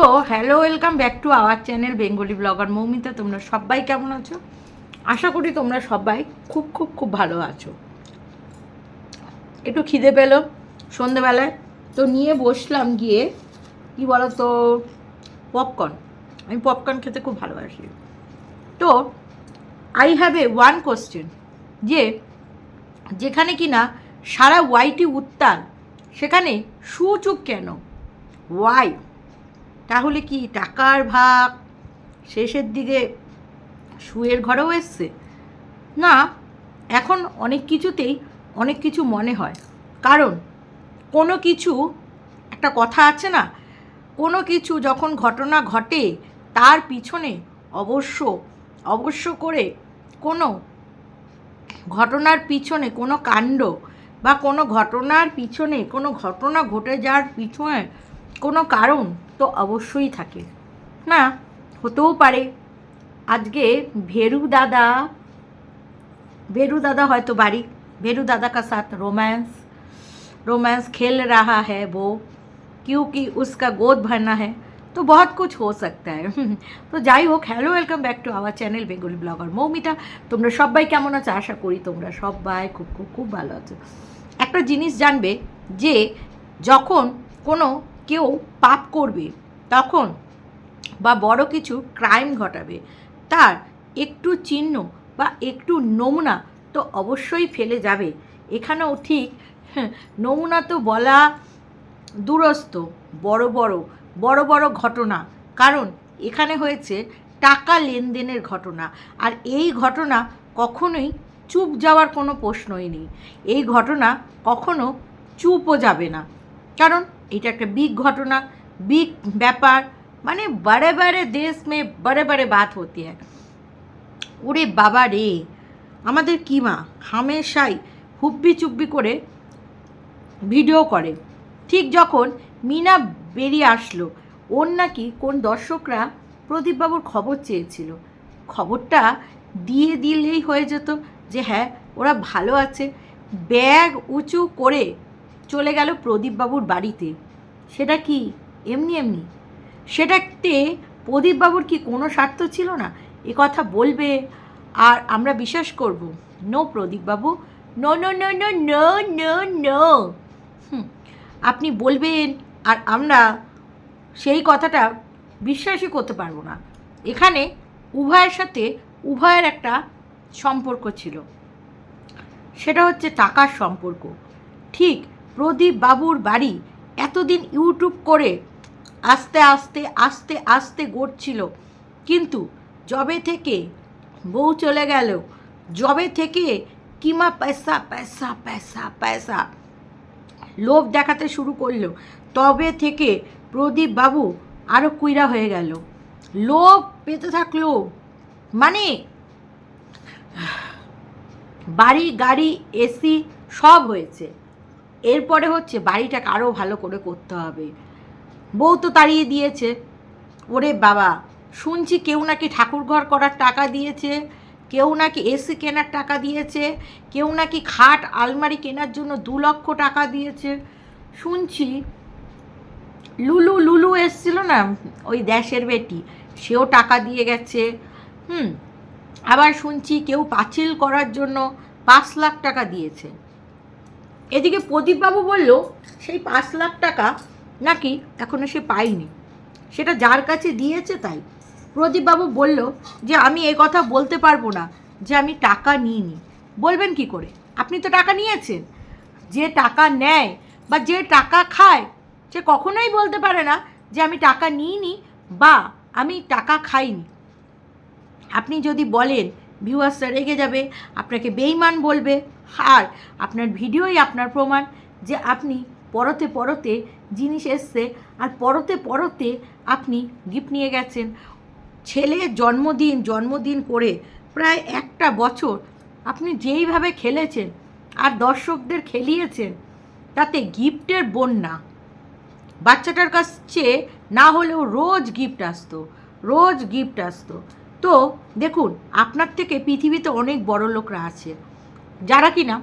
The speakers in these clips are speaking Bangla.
তো hello welcome back to our channel Bengali blogger Moumita তোমরা সবাই কেমন আছো? আশা করি তোমরা সবাই খুব খুব খুব ভালো আছো। একটু খিদে পেল সন্ধেবেলায়। তো নিয়ে বসলাম গিয়ে, কি বলো তো পপকর্ন আমি পপকর্ন খেতে খুব ভালোবাসি। তো I have a one question যে যেখানে কি না সারা ওয়াইটি উত্তাল, সেখানে সুচুপ কেন? ওয়াই তাহলে কি টাকার ভাগ শেষের দিকে শুয়ের ঘরেও এসছে? না, এখন অনেক কিছুতেই অনেক কিছু মনে হয়। কারণ কোনো কিছু, একটা কথা আছে না, কোনো কিছু যখন ঘটনা ঘটে, তার পিছনে অবশ্য অবশ্য করে কোনো ঘটনার পিছনে, কোনো কাণ্ড বা কোনো ঘটনার পিছনে, কোনো ঘটনা ঘটে যাওয়ার পিছনে কোনো কারণ তো অবশ্যই থাকে না হতেও পারে আজকে ভেরু দাদা ভেরু দাদা হয়তো বাড়ি ভেরু दादा का साथ रोमांस रोमांस खेल रहा है वो क्योंकि उसका गोद भरना है তো বহুত কুছ হো सकता है তো যাই হোক hello welcome back to our channel Bengali blogger Moumita তোমরা সবাই কেমন আছো আশা করি তোমরা সবাই খুব খুব খুব ভালো আছো একটা জিনিস জানবে যে যখন কোনো কেউ পাপ করবে তখন বা বড় কিছু ক্রাইম ঘটাবে তার একটু চিহ্ন বা একটু নমুনা তো অবশ্যই ফেলে যাবে। এখানেও ঠিক হ্যাঁ, নমুনা তো বলা দূরস্থ বড় বড় বড় বড় ঘটনা। কারণ এখানে হয়েছে টাকা লেনদেনের ঘটনা। আর এই ঘটনা কখনোই চুপ যাওয়ার কোনো প্রশ্নই নেই। এই ঘটনা কখনো চুপও যাবে না। কারণ এটা একটা বিগ ঘটনা বিগ ব্যাপার মানে বড়ে বড়ে দেশ মে বড়ে বড়ে বাত হতে হয় ওরে বাবা রে, আমাদের কিমা হামেশাই হুব্বি চুব্বি করে ভিডিও করে। ঠিক যখন মিনা বেরিয়ে আসলো, ওর নাকি কোন দর্শকরা প্রদীপবাবুর খবর চেয়েছিল। খবরটা দিয়ে দিলেই হয়ে যেত যে হ্যাঁ ওরা ভালো আছে। ব্যাগ উঁচু করে চলে গেল প্রদীপবাবুর বাড়িতে। সেটা কি? এমনি এমনি। সেটাতে প্রদীপবাবুর কি কোনো স্বার্থ ছিল না? এ কথা বলবে আর আমরা বিশ্বাস করব। No প্রদীপবাবু, no no no no no no no. আপনি বলবেন আর আমরা সেই কথাটা বিশ্বাসই করতে পারব না। এখানে উভয়ের সাথে উভয়ের একটা সম্পর্ক ছিল। সেটা হচ্ছে টাকার সম্পর্ক। ঠিক প্রদীপ বাবুর বাড়ি। এতদিন ইউটিউব করে আস্তে আস্তে আস্তে আস্তে গড়ছিল। কিন্তু জবে থেকে বউ চলে গেল জবে থেকে কিমা পয়সা পয়সা পয়সা পয়সা লোভ দেখাতে শুরু করল। তবে থেকে প্রদীপ বাবু আরও কুইরা হয়ে গেল। লোভ পেতে থাকল। মানে বাড়ি, গাড়ি, এসি সব হয়েছে। এরপরে হচ্ছে বাড়িটাকে আরও ভালো করে করতে হবে। বউ তো তাড়িয়ে দিয়েছে। ওরে বাবা, শুনছি কেউ নাকি ঠাকুরঘর করার টাকা দিয়েছে, কেউ নাকি এসি কেনার টাকা দিয়েছে, কেউ নাকি খাট, আলমারি কেনার জন্য দু লক্ষ টাকা দিয়েছে। শুনছি লুলু লুলু এসছিল না, ওই দেশের বেটি, সেও টাকা দিয়ে গেছে। হুম, আবার শুনছি কেউ পাঁচিল করার জন্য পাঁচ লাখ টাকা দিয়েছে। এদিকে প্রদীপবাবু বলল, সেই পাঁচ লাখ টাকা নাকি এখনও সে পায়নি? সেটা যার কাছে দিয়েছে তাই? প্রদীপবাবু বলল, যে আমি এ কথা বলতে পারব না, যে আমি টাকা নিইনি। বলবেন কি করে? আপনি তো টাকা নিয়েছেন। যে টাকা নেয় বা যে টাকা খায়, সে কখনোই বলতে পারে না যে আমি টাকা নিইনি বা আমি টাকা খাইনি। আপনি যদি বলেন ভিউয়ার্সরা রেগে যাবে, আপনাকে বেইমান বলবে। আর আপনার ভিডিওই আপনার প্রমাণ যে আপনি পরতে পরতে জিনিস এসছে আর পরতে পরতে আপনি গিফট নিয়ে গেছেন। ছেলে জন্মদিন জন্মদিন করে প্রায় একটা বছর আপনি যেইভাবে খেলেছেন আর দর্শকদের খেলিয়েছেন, তাতে গিফটের বন্যা। বাচ্চাটার কাছে না হলেও রোজ গিফট আসতো, রোজ গিফট আসতো। তো দেখুন, আপনার থেকে পৃথিবীতে অনেক বড় লোকরা আছে। যারা কিনা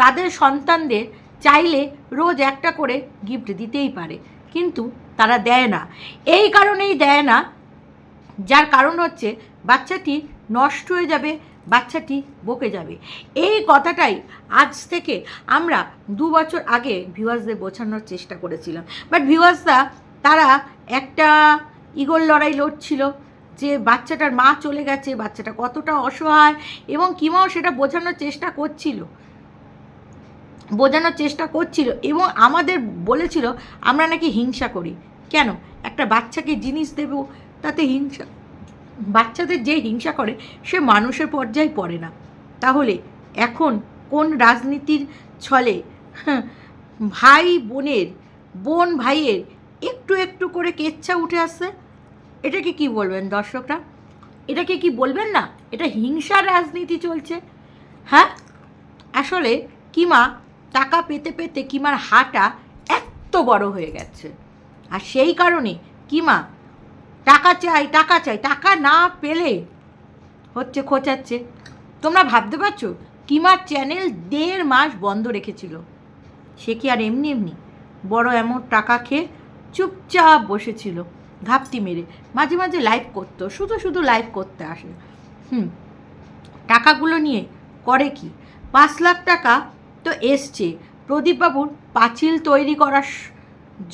তাদের সন্তানদের চাইলে রোজ একটা করে গিফট দিতেই পারে, কিন্তু তারা দেয় না। এই কারণেই দেয় না, যার কারণ হচ্ছে বাচ্চাটি নষ্ট হয়ে যাবে, বাচ্চাটি বকে যাবে। এই কথাটাই আজ থেকে আমরা দু বছর আগে ভিউয়ার্সদের বোঝানোর চেষ্টা করেছিলাম। বাট ভিউয়ার্সরা তারা একটা ইগল লড়াই লড়ছিল যে বাচ্চাটার মা চলে গেছে বাচ্চাটা কতটা অসহায় এবং কিমাও সেটা বোঝানোর চেষ্টা করছিল। বোঝানোর চেষ্টা করছিল এবং আমাদের বলেছিল আমরা নাকি হিংসা করি। কেন? একটা বাচ্চাকে জিনিস দেবো তাতে হিংসা বাচ্চাদের যে হিংসা করে সে মানুষের পর্যায়ে পড়ে না। তাহলে এখন কোন রাজনীতির ছলে? হ্যাঁ, ভাই বোনের বোন ভাইয়ের একটু একটু করে কেচ্ছা উঠে আসছে? এটাকে কি বলবেন দর্শকরা? এটাকে কি বলবেন না? এটা হিংসার রাজনীতি চলছে। হ্যাঁ? আসলে কিমা টাকা পেতে পেতে কিমার হাটা এত বড় হয়ে গেছে। আর সেই কারণে কিমা টাকা চাই টাকা চাই, টাকা না পেলে হচ্ছে খোঁচাচ্ছে। তোমরা ভাবতে পারছ? কিমার চ্যানেল দেড় মাস বন্ধ রেখেছিল। সে কি আর এমনি এমনি বড় এমন টাকা খেয়ে চুপচাপ বসেছিল? ঘাপটি মেরে মাঝে মাঝে লাইভ করতো, শুধু শুধু লাইভ করতে আসে হুম, টাকাগুলো নিয়ে করে কি? পাঁচ লাখ টাকা তো এসছে। প্রদীপবাবুর পাঁচিল তৈরি করার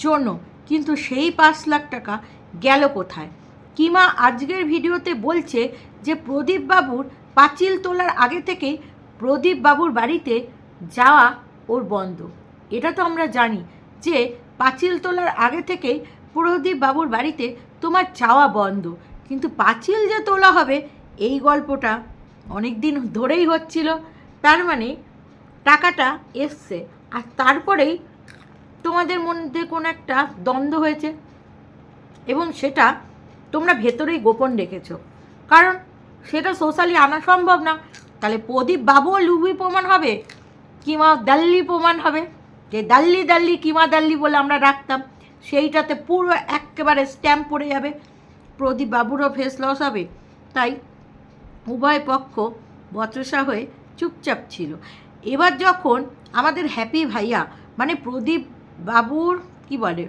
জন্য, কিন্তু সেই পাঁচ লাখ টাকা গেল কোথায়? কিমা আজকের ভিডিওতে বলছে যে প্রদীপবাবুর পাঁচিল তোলার আগে থেকেই প্রদীপবাবুর বাড়িতে যাওয়া ওর বন্ধ। এটা তো আমরা জানি যে পাঁচিল তোলার আগে থেকেই প্রদীপ বাবুর বাড়িতে তোমার চাওয়া বন্ধ। কিন্তু পাঁচিল যে তোলা হবে, এই গল্পটা অনেক দিন ধরেই হচ্ছিল। তার মানে টাকাটা এসছে। আর তারপরেই তোমাদের মধ্যে কোনো একটা দ্বন্দ্ব হয়েছে এবং সেটা তোমরা ভেতরেই গোপন রেখেছো। কারণ সেটা সোশ্যালি আনা সম্ভব না। তাহলে প্রদীপ বাবুও লুবি প্রমাণ হবে, কিমা দাল্লি প্রমাণ হবে। যে দাল্লি দাল্লি কিমা দাল্লি বলে আমরা রাখতাম। সেইটাতে পুরো একেবারে স্ট্যাম্প পড়ে যাবে। প্রদীপ বাবুরও ফেস লস হবে। তাই উভয় পক্ষ বচসা হয়ে চুপচাপ ছিল। এবার যখন আমাদের হ্যাপি ভাইয়া মানে প্রদীপ বাবুর, কি বলে,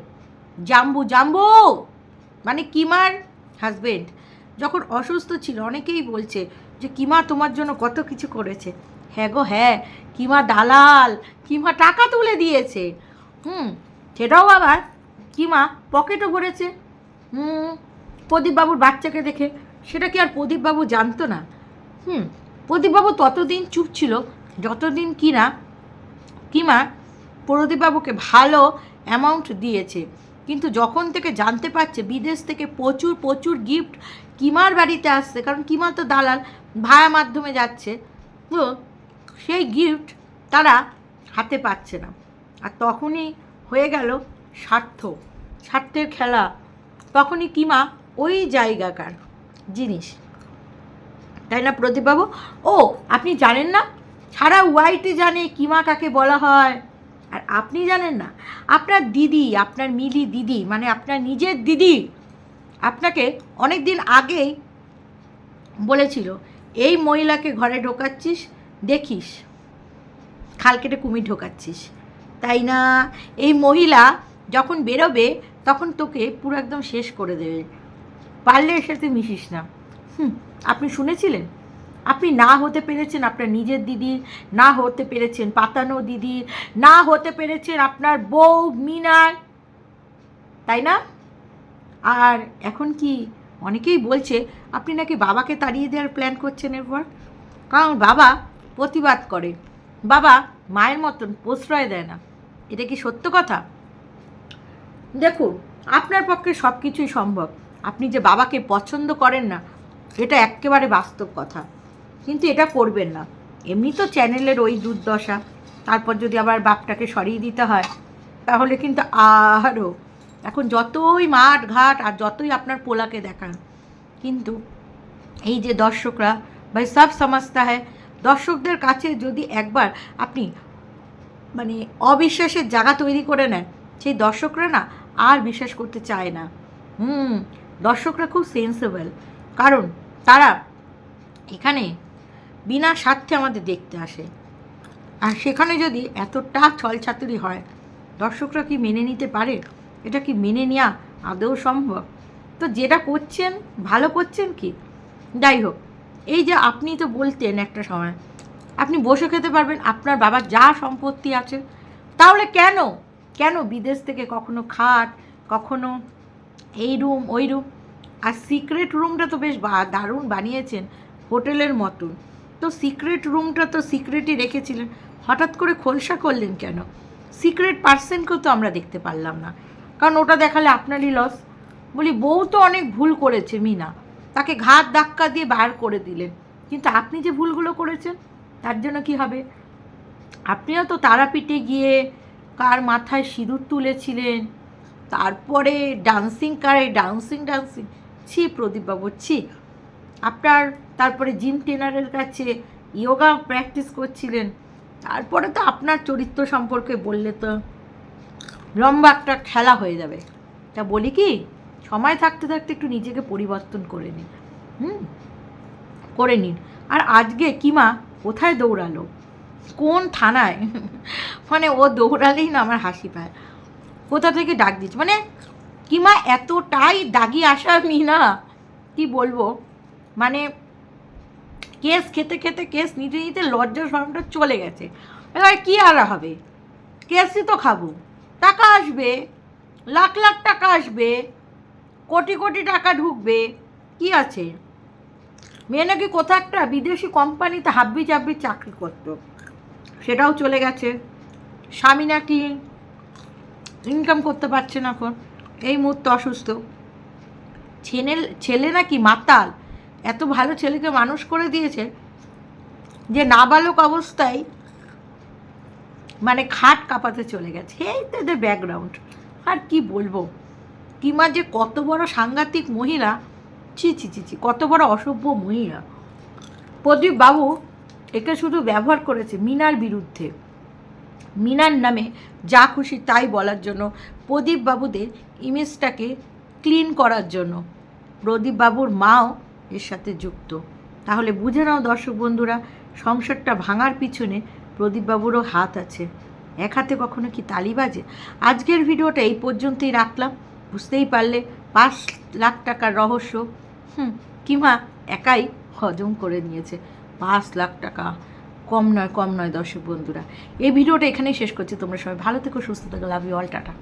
জাম্বু জাম্বু! মানে কিমার হাজবেন্ড যখন অসুস্থ ছিল, অনেকেই বলছে যে, কিমা তোমার জন্য কত কিছু করেছে? হ্যাঁ গো হ্যাঁ কিমা দালাল, কিমা টাকা তুলে দিয়েছে। হুম, সেটাও আবার কিমা পকেটও ভরেছে? প্রদীপবাবুর বাচ্চাকে দেখে। সেটা কি আর প্রদীপবাবু জানতো না? হুম, প্রদীপবাবু ততদিন চুপ ছিল, যতদিন কিনা কিমা প্রদীপবাবুকে ভালো অ্যামাউন্ট দিয়েছে। কিন্তু যখন থেকে জানতে পারছে, বিদেশ থেকে প্রচুর প্রচুর গিফট কিমার বাড়িতে আসছে, কারণ কিমা তো দালাল, ভায়া মাধ্যমে যাচ্ছে, তো সেই গিফট তারা হাতে পাচ্ছে না। আর তখনই হয়ে গেল স্বার্থ। স্বার্থের খেলা। তখনই কিমা ওই জায়গাকার জিনিস। তাই না প্রদীপবাবু? ও, আপনি জানেন না? সারা ওয়াইটি জানে কিমা কাকে বলা হয়। আর আপনি জানেন না? আপনার দিদি, আপনার মিলি দিদি মানে আপনার নিজের দিদি আপনাকে অনেক দিন আগেই বলেছিল, এই মহিলাকে ঘরে ঢোকাচ্ছিস, দেখিস। খাল কেটে কুমির ঢোকাচ্ছিস। তাই না? এই মহিলা যখন বেরোবে তখন তোকে পুরো একদম শেষ করে দেবে। পারলে এর সাথে মিশিস না। হুম, আপনি শুনেছিলেন? আপনি না হতে পেরেছেন আপনার নিজের দিদি, না হতে পেরেছেন পাতানো দিদি, না হতে পেরেছেন আপনার বউ মিনার। তাই না? আর এখন কি অনেকেই বলছে, আপনি নাকি বাবাকে তাড়িয়ে দেওয়ার প্ল্যান করছেন এরপর? কারণ বাবা প্রতিবাদ করে। বাবা মায়ের মতন প্রশ্রয় দেয় না। এটা কি সত্য কথা? দেখুন, আপনার পক্ষে সব কিছুই সম্ভব। আপনি যে বাবাকে পছন্দ করেন না, এটা একেবারে বাস্তব কথা। কিন্তু এটা করবেন না। এমনি তো চ্যানেলের ওই দুর্দশা। তারপর যদি আবার বাপটাকে সরিয়ে দিতে হয়, তাহলে কিন্তু আরও এখন যতই মাঠ ঘাট আর যতই আপনার পোলাকে দেখান, কিন্তু এই যে দর্শকরা, ভাই, সব সমস্তা হয়, দর্শকদের কাছে যদি একবার আপনি মানে অবিশ্বাসের জায়গা তৈরি করে নেন সেই দর্শকরা না আর বিশ্বাস করতে চায় না। হুম, দর্শকরা খুব সেন্সেবল কারণ তারা এখানে বিনা স্বার্থে আমাদের দেখতে আসে। আর সেখানে যদি এতটা ছলছাতুরি হয়, দর্শকরা কি মেনে নিতে পারে? এটা কি মেনে নেওয়া আদৌ সম্ভব? তো যেটা করছেন, ভালো করছেন কি? যাই হোক, এই যে আপনি তো বলতেন একটা সময়, আপনি বসে খেতে পারবেন, আপনার বাবার যা সম্পত্তি আছে, তাহলে কেন কেন বিদেশ থেকে কখনো খাট, কখনো এই রুম, ওই রুম? আর সিক্রেট রুমটা তো বেশ দারুণ বানিয়েছেন হোটেলের মতন। তো সিক্রেট রুমটা তো সিক্রেটই রেখেছিলেন। হঠাৎ করে খোলসা করলেন কেন? সিক্রেট পার্সেনকেও তো আমরা দেখতে পারলাম না। কারণ ওটা দেখালে আপনারই লস বলি, বউ তো অনেক ভুল করেছে, মিনা। তাকে ঘাত ধাক্কা দিয়ে বার করে দিলেন। কিন্তু আপনি যে ভুলগুলো করেছেন, তার জন্য কি হবে? আপনিও তো তারাপীঠে গিয়ে কার মাথায় সিঁদুর তুলেছিলেন? তারপরে ডান্সিং কারে? ডান্সিং ডান্সিং ছি, প্রদীপবাবু, ছি। আপনার তারপরে জিম ট্রেনারের কাছে ইয়োগা প্র্যাকটিস করছিলেন। তারপরে তো আপনার চরিত্র সম্পর্কে বললে তো লম্বা একটা খেলা হয়ে যাবে। তা বলি কি, সময় থাকতে থাকতে একটু নিজেকে পরিবর্তন করে নিন। হুম? করে নিন। আর আজকে কিমা কোথায় দৌড়ালো? কোন থানায়? মানে ও দৌড়ালেই না আমার হাসি পায়। কোথা থেকে ডাক দিচ্ছে? মানে কিমা এতটাই দাগি আসা আমি না, কি বলব? মানে কেস খেতে খেতে, কেস নিতে নিতে লজ্জা শরমটা চলে গেছে। এবার কী আর হবে? কেসই তো খাব। টাকা আসবে। লাখ লাখ টাকা আসবে। কোটি কোটি টাকা ঢুকবে। কি আছে? মেয়ে নাকি কোথাও একটা বিদেশি কোম্পানিতে হাব্বি চাব্বি চাকরি করতো। সেটাও চলে গেছে। স্বামী নাকি ইনকাম করতে পারছে না এখন। এই মুহূর্তে অসুস্থ। ছেলে ছেলে নাকি মাতাল। এত ভালো ছেলেকে মানুষ করে দিয়েছে যে নাবালক অবস্থায় মানে খাট কাঁপাতে চলে গেছে। এই তো এদের ব্যাকগ্রাউন্ড আর কি বলব? কিমা যে কত বড় সাংঘাতিক মহিলা। ছি ছি ছি ছি, কত বড় অসভ্য মহিলা। প্রদীপ বাবু একে শুধু ব্যবহার করেছে, মিনার বিরুদ্ধে। মিনার নামে যা খুশি তাই বলার জন্য প্রদীপ বাবুদের ইমেজটাকে ক্লিন করার জন্য। প্রদীপ বাবুর মাও এর সাথে যুক্ত। তাহলে বুঝে নাও দর্শক বন্ধুরা, সংসারটা ভাঙার পিছনে প্রদীপবাবুরও হাত আছে। এক হাতে কখনো কি তালি বাজে? আজকের ভিডিওটা এই পর্যন্তই রাখলাম। বুঝতেই পারলে পাঁচ লাখ টাকার রহস্য, হুম, কিমা একাই হজম করে নিয়েছে। পাঁচ লাখ টাকা। কম নয় কম নয় দর্শক বন্ধুরা। এই ভিডিওটা এখানেই শেষ করছি। তোমরা সবাই ভালো থেকো, সুস্থ থেকো লাভ ইউ অল টাটা।